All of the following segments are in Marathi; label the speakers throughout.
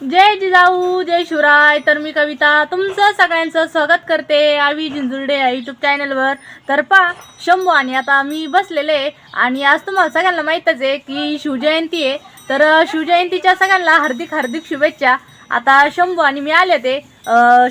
Speaker 1: जय जिजाऊ जय शिवराय. तर मी कविता तुमचं सगळ्यांचं स्वागत करते आवी जिंजुर्डे या यूट्यूब चॅनलवर तर पा शंभू आणि आता मी बसलेले आहे आणि आज तुम्हाला सगळ्यांना माहीतच आहे की शिवजयंती आहे. तर शिवजयंतीच्या सगळ्यांना हार्दिक हार्दिक शुभेच्छा. आता शंभू आणि मी आले ते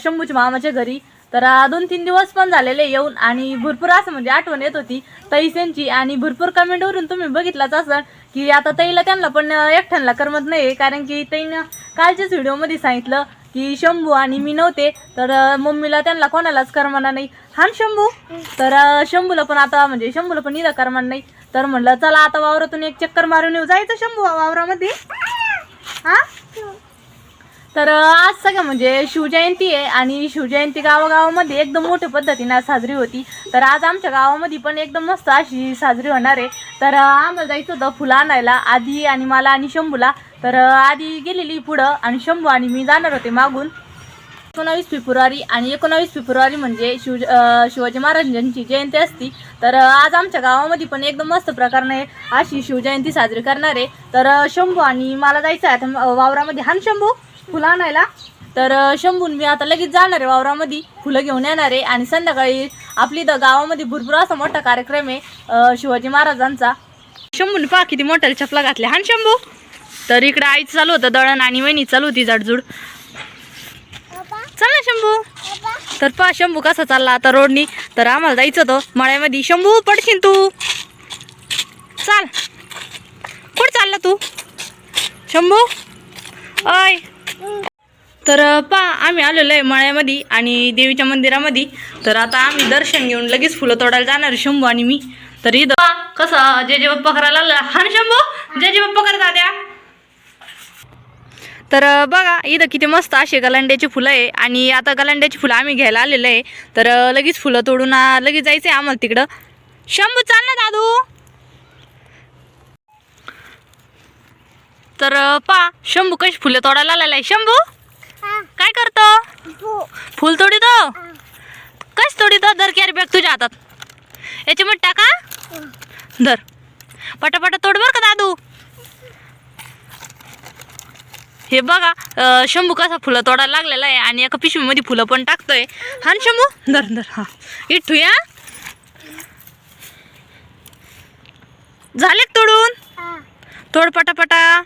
Speaker 1: शंभूच्या मामाच्या घरी. तर दोन तीन दिवस पण झालेले येऊन आणि भरपूर असं म्हणजे आठवण येत होती. तैसेंची आणि भरपूर कमेंटवरून तुम्ही बघितलाच असं की आता तईला त्यांना पण अं, करमत नाही कारण की तईनं कालच्याच व्हिडिओमध्ये सांगितलं की शंभू आणि मी नव्हते तर मम्मीला त्यांना कोणालाच करमना नाही. हा शंभू? तर शंभूला पण आता म्हणजे शंभूला पण इथं करमान नाही. तर म्हणलं चला आता वावरातून एक चक्कर मारून येऊ. जायचं शंभू वावरामध्ये? हा? तर आज सगळं म्हणजे शिवजयंती आहे आणि शिवजयंती गावागावामध्ये एकदम मोठ्या पद्धतीनं साजरी होती. तर आज आमच्या गावामध्ये पण एकदम मस्त अशी साजरी होणार आहे. तर आम्हाला जायचं होतं फुलं आणायला आधी आणि मला आणि शंभूला. तर आधी गेलेली पुढं आणि शंभू आणि मी जाणार होते मागून. एकोणावीस फेब्रुवारी आणि एकोणावीस फेब्रुवारी म्हणजे शिव शिवाजी महाराजांची जयंती असती. तर आज आमच्या गावामध्ये पण एकदम मस्त प्रकारने अशी शिवजयंती साजरी करणार आहे. तर शंभू आणि मला जायचं आहे. आता वावरामध्ये. हान शंभू. फुलं आणायला? तर शंभून मी आता लगेच जाणार आहे वावरामध्ये. फुलं घेऊन येणार आहे. आणि संध्याकाळी आपली इथं गावामध्ये भरपूर असा मोठा कार्यक्रम आहे शिवाजी महाराजांचा. शंभूने पहा किती मोठ्या चपला घातल्या. हान शंभू. तर इकडं आईचं चालू होतं दळण आणि वहिनी चालू होती जाडजूड. चल ना शंभू. तर पहा शंभू कसा चालला आता रोडनी. तर आम्हाला जायचं होतं मळ्यामध्ये. शंभू पडशील तू? चाल. कुठं चालला तू? शंभू? अय तर पा आम्ही आलेलो आहे मळ्यामध्ये आणि देवीच्या मंदिरामध्ये. तर आता आम्ही दर्शन घेऊन लगेच फुलं तोडायला जाणार शंभू आणि मी. तर इथं कसं जे जे बाप्पा करायला हा शंभू? जे जे बाप्पा करता द्या तर बघा इथं किती मस्त असे गलांड्याची फुलं आहे. आणि आता गलांड्याची फुलं आम्ही घ्यायला आलेलो आहे. तर लगेच फुलं तोडून लगेच जायचं आहे आम्हाला तिकडं. शंभू चाल ना दादू. तर पा शंभू कशी फुलं तोडायला आलेला आहे शंभू? फुल तोडीतो कश तोडीतो दर कॅरी बॅग तुझ्या हातात. याच्यामध्ये टाका. धर. पटापटा तोड बरं का दादू? हे बघा शंभू कसा फुलं तोडायला लागलेला आहे आणि एका पिशवीमध्ये फुलं पण टाकतोय. हा ना शंभू? धर धर हा. इठू या. झाले तोडून? तोड पटापटा.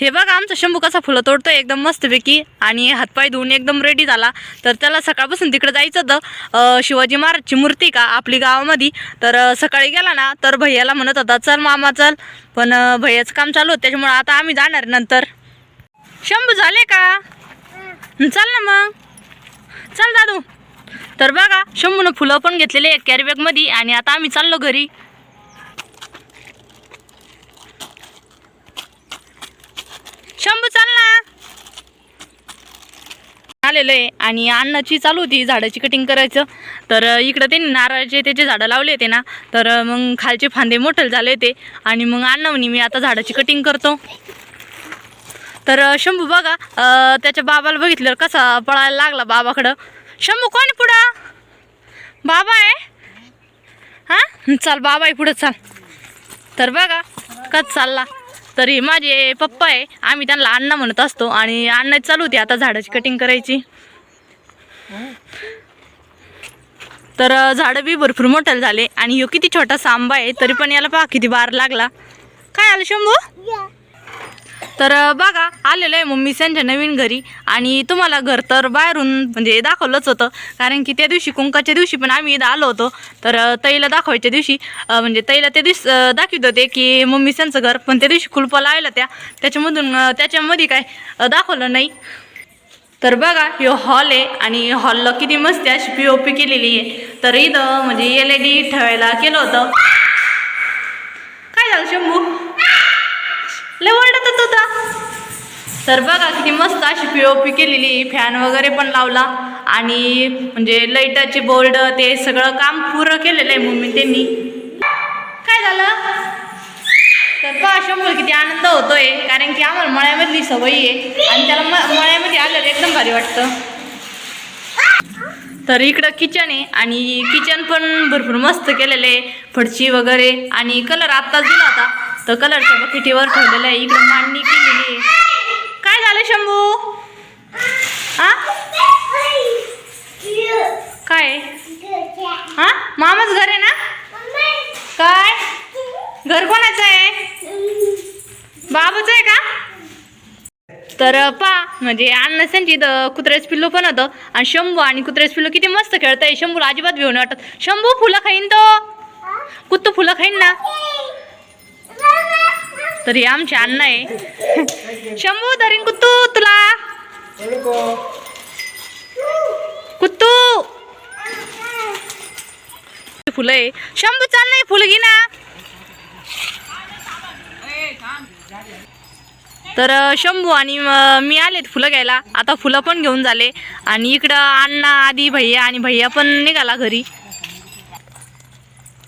Speaker 1: हे बघा आमचा शंभू कसा फुलं तोडतोय एकदम मस्तपैकी. आणि हातपाय धुवून एकदम रेडी झाला. तर त्याला सकाळपासून तिकडे जायचं होतं. शिवाजी महाराजची मूर्ती का आपली गावामध्ये. तर सकाळी गेला ना तर भैयाला म्हणत होता चल मामा चल. पण भैयाचं काम चालू होतं. त्याच्यामुळे आता आम्ही जाणार नंतर. शंभू झाले का? चल ना मग. चल दादू. तर बघा शंभूनं फुलं पण घेतलेले आहेत कॅरीबॅगमध्ये आणि आता आम्ही चाललो घरी. शंभू चाल ना. आलेलं आहे आणि अन्नाची चालू होती झाडाची कटिंग करायचं. तर इकडं त्यांनी नारळाचे त्याचे झाडं लावले होते ना. तर मग खालचे फांदे मोठे झाले होते. आणि मग अण्णा म्हणे मी आता झाडाची कटिंग करतो. तर शंभू बघा त्याच्या बाबाला बघितलं कसा पळायला लागला बाबाकडं. शंभू कोण पुढं? बाबा आहे? हां? चाल बाबा आहे पुढं चाल. तर बघा कच चालला. तर हे माझे पप्पा आहे. आम्ही त्यांना अण्णा म्हणत असतो आणि अण्णा चालू होती आता झाडाची कटिंग करायची. तर झाडं बी भरपूर मोठे झाले आणि यो किती छोटा आंबा आहे तरी पण याला पहा किती बार लागला. काय आलं शंभू? तर बघा आलेलं आहे मम्मी त्यांच्या नवीन घरी आणि तुम्हाला घर तर बाहेरून म्हणजे दाखवलंच होतं. कारण की त्या दिवशी कुंकाच्या दिवशी पण आम्ही इथं आलो होतो. तर अं, ताईला दाखवायच्या दिवशी म्हणजे तैला त्या दिवस दाखवित होते की मम्मी त्यांचं घर पण त्या दिवशी कुलपं लावलं त्या. त्याच्यामधून त्याच्यामध्ये काय दाखवलं नाही. तर बघा हे हॉल आहे आणि हॉलला किती मस्त अशी पी ओ पी केलेली आहे. तर इथं म्हणजे एल ई डी ठेवायला केलं होतं. काय झालं शंभू? लय ओरडत होता तर बघा किती मस्त अशी पी ओ पी केलेली फॅन वगैरे पण लावला. आणि म्हणजे लाईटाचे बोर्ड ते सगळं काम पुरं केलेलं आहे मम्मी त्यांनी. काय झालं? तर पहा शंभर किती आनंद होतोय. कारण की आम्हाला मळ्यामधली सवय आहे. आणि त्याला म मळ्यामध्ये आल्यावर एकदम भारी वाटतं. तर इकडं किचन आहे. आणि किचन पण भरपूर मस्त केलेलं आहे. फडची वगैरे. आणि कलर आत्ताच दिला होता. तर कलरच्या बकेटीवर ठेवलेलं आहे. इकडे मांडणी केलेली आहे. काय झालं शंभू? हा काय? हा? मामाच घर आहे ना? काय? घर कोणाचं आहे? बाबाचं आहे का? तर पा म्हणजे अण्णा त्यांची इथं कुत्र्याच पिल्लू पण होतं. आणि शंभू आणि कुत्र्याच पिल्लू किती मस्त खेळतंय. शंभूला अजिबात घेऊन वाटत शंभू फुलं खाईन तो. कुत्तू फुलं खाईन ना. तर हे आमचे अण्णा आहे. शंभू धरीन कुत्तू तुला. कुत्तू. फुलं आहे. शंभू चाल नाही फुलं घे ना. तर शंभू आणि मी आलेत फुलं घ्यायला. आता फुलं पण घेऊन झाले. आणि इकडं अण्णा आधी भैया आणि भैया पण निघाला घरी.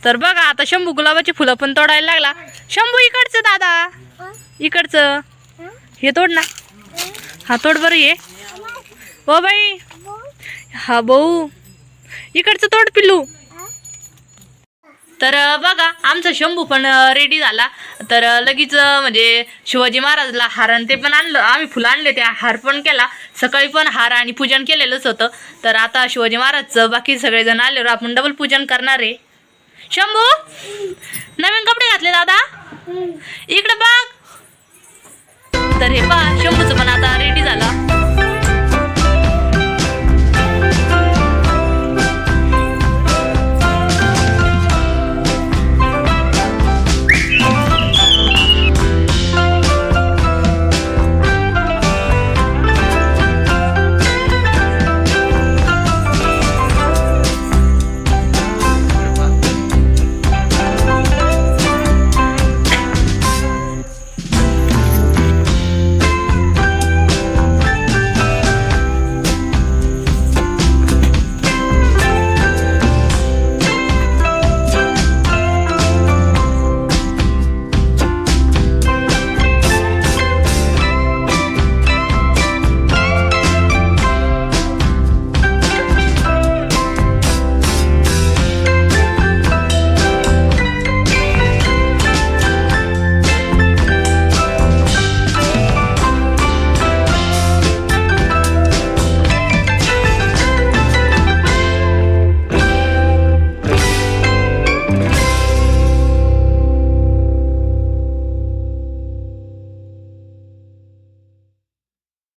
Speaker 1: तर बघा आता शंभू गुलाबाची फुलं पण तोडायला लागला. शंभू इकडचं दादा. इकडचं. हे तोड ना. हा तोड बरं ये हो बाई. हा भाऊ इकडचं तोड पिल्लू. तर बघा आमचा शंभू पण रेडी झाला. तर लगेच म्हणजे शिवाजी महाराजला हार आणि ते पण आणलं. आम्ही फुलं आणले ते हार पण केला. सकाळी पण हार आणि पूजन केलेलंच होतं. तर आता शिवाजी महाराजचं बाकी सगळेजण आल्यावर आपण डबल पूजन करणार आहे. शंभू नवीन कपडे घातले दादा. इकडे बघ. तर हे पा शंभूचं पण आता रेडी झाला.